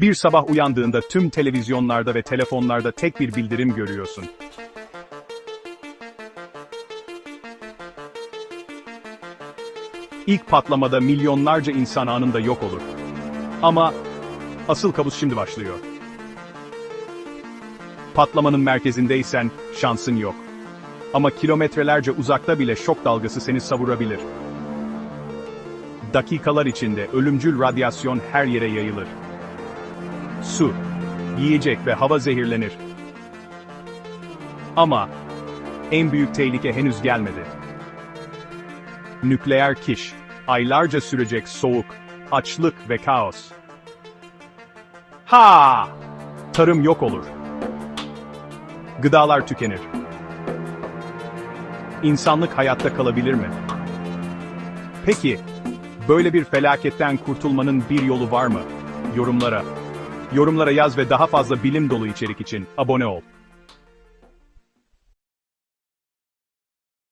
Bir sabah uyandığında tüm televizyonlarda ve telefonlarda tek bir bildirim görüyorsun. İlk patlamada milyonlarca insan anında yok olur. Ama asıl kabus şimdi başlıyor. Patlamanın merkezindeysen şansın yok. Ama kilometrelerce uzakta bile şok dalgası seni savurabilir. Dakikalar içinde ölümcül radyasyon her yere yayılır. Su, yiyecek ve hava zehirlenir. Ama en büyük tehlike henüz gelmedi. Nükleer kiş, aylarca sürecek soğuk, açlık ve kaos. Ha! Tarım yok olur. Gıdalar tükenir. İnsanlık hayatta kalabilir mi? Peki, böyle bir felaketten kurtulmanın bir yolu var mı? Yorumlara. Yorumlara yaz ve daha fazla bilim dolu içerik için abone ol.